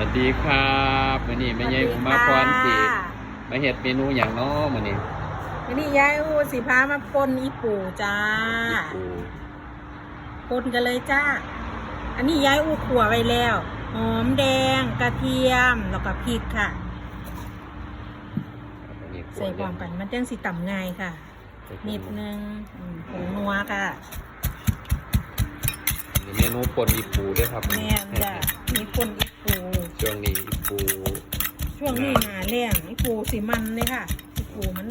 สวัสดีครับมื้อนี้แม่ใหญ่ผมมาพรสิมาเฮ็ดเมนูหยังน้อมื้อนี้วันนี้ยายอูสิพามาปนอีปูจ้าปูปนกันเลยจ้า อันนี้ยายอูขั่วไว้แล้ว หอมแดงกระเทียมแล้วก็พริกค่ะอันนี้ใส่พร้อมกันมันจังสิต่ำง่ายค่ะ นิดนึงอืมผงนัวค่ะนี่เมนูป่นอีปูด้วยครับแม่นจ้ะ มีปนอีปู ช่วงนี้อีปูช่วงนี้หนาแรงอีปูสีมันเลยค่ะอีปูมัน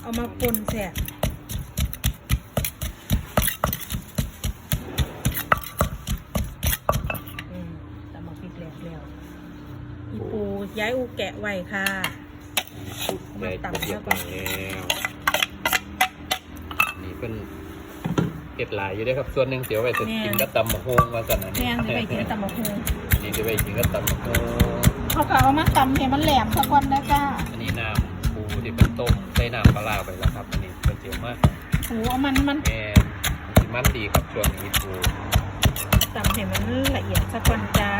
เอามาปนแสบอืมตำมาพริกแล้วแล้วอีปูย้ายอูแกะไว้ค่ะได้เรียบร้อยแล้วนี่เป็น เก็บหลายอยู่ด้วยครับ ส่วนหนึ่งเดี๋ยวไว้จะกินก็ตำมะฮวงมาสั่นอันนี้แม่นจะไปกินตำมะฮูนี่จะไปกินก็ตำมะฮวงเขาก็เอามาตำให้มันแหลมสักวันนะจ้าอันนี้น้ำปูที่เป็นต้มใส่น้ำปลาร้าไปแล้วครับ อันนี้เป็นเจียวมากหูเอามันมันแม่นมันดีครับช่วงนี้ปูตำให้มันละเอียดสักวันจ้า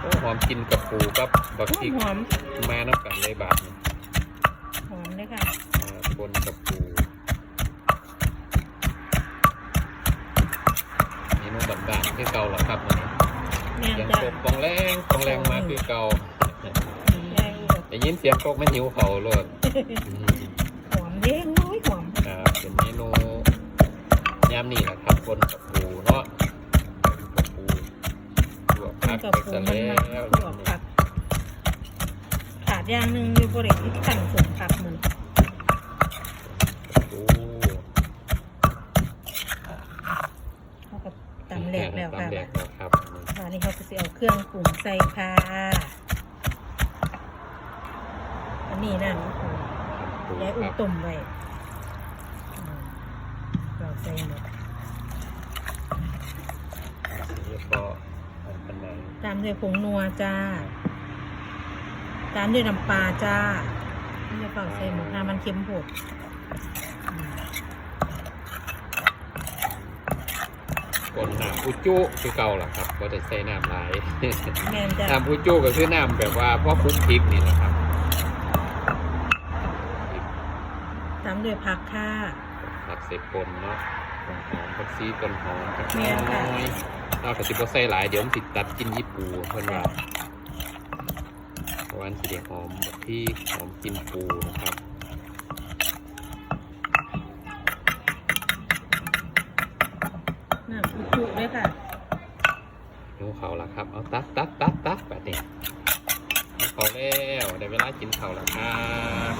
โอ้หอมกินกับปูกับบักโอ้พริกหอมมาน้ำกันเลยบาทนี้หอมเลยค่ะ มาปนกับปูเมนูบ้านๆคือ เก่าเหรอครับวันนี้แม่นยังจ้าโคกกองแรงกองแรงมาคือเก่าแม่ได้ยินเสียงโคกมันหิวเขาเลยหอมเด้งน้อยหอมครับเป็นเมนูยามนี่แหละครับปนกับปูเนาะกับปูลวกผักกับไปปูซะมันแล้มาวลวกผักขาดอย่างหนึ่งอยู่บริเวณขันผงผักมัน ปู เขาก็ตำแหลกแล้ว ค่ะตำแหลกแล้วครับอันนี้เขาก็จะเอาเครื่องปรุงใส่ค่ะอันนี้นะปูยายอุ่คนรับต้มไว้อืมเราใส่หมดแล้วก็อันเป็นไหนตามด้วยผงนัวจ้า ตามด้วยน้ำปลาจ้าไม่ได้เปล่าใส่หมดน้ำมันเค็มโผดอืม กนน้ำอุจุคือเก่าล่ะครับก็จะใส่น้ำหลายแม่นจ้าน้ำอุจุก็คือน้ำแบบว่าพ่อคลุกพริกนี่แหละครับตามด้วยผักค่ะ ผักเสพปนเนาะต้นหอมผักซีต้นหอมผักแม่นค่ะน้อยเราก็สิบ่ใส่หลายเดี๋ยวมันติดตัดกินญี่ปูเพิ่นว่าเพราะวาอันสิเดีหอมแบบที่หอมกินปูนะครับ น้ำอุจุด้วย ค่ะหิวเขาวละครับ เอาตักตักตักตักแบบนี้หิวเขาวแล้วได้เวลากินเขาวแล้วครับ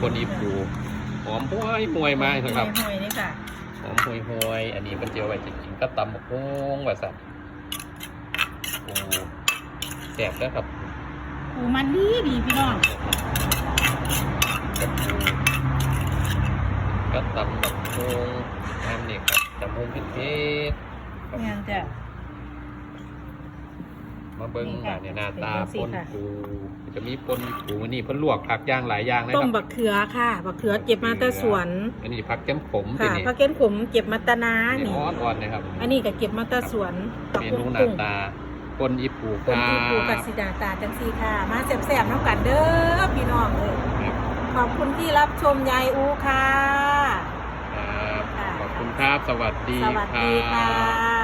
คนอีปูหอมห้วยห่วยมากนะครับห่วยๆนี่ค่ะหอมห่วยห่วยอันนี้เป็นเจียวไว้จะกินกับตำบักฮงว่าสัตว์โอ้แซ่บแล้วครับอูมันดีดีพี่น้องกับปูกับตำบักฮง น้ำนี่ครับตำฮงเผ็ดๆครับงานจ้ะ มาเบิ้งนี่หค่ะน้าเนี่ยหน้าตาเป็นปจังซี่นค่ะ ปูจะมีปนปูวันนี้เพิ่นลวกผักอย่างหลายอย่างนะต้คมรับบักเขือค่ะ บักเขือเก็บมาแต่สวน อันนี้ผักแก้มขมค่ะนี่ผักเก็นขมเก็บมาแตนาอันนี้นี่อ่อนๆนะครับอันนี้ก็เก็บมาแต่สวนผักเมบุ้นูงหน้ากุ้งตาปนอีปูคคนรัที่ปูกับบสีดาตาจังสีค่ะ มาแซ่บๆน้ำกันเด้อพี่น้องเลยครับขอบคุณที่รับชมยายอูค่ะ คุณครับ สวัสดีสวัสดีค่ะ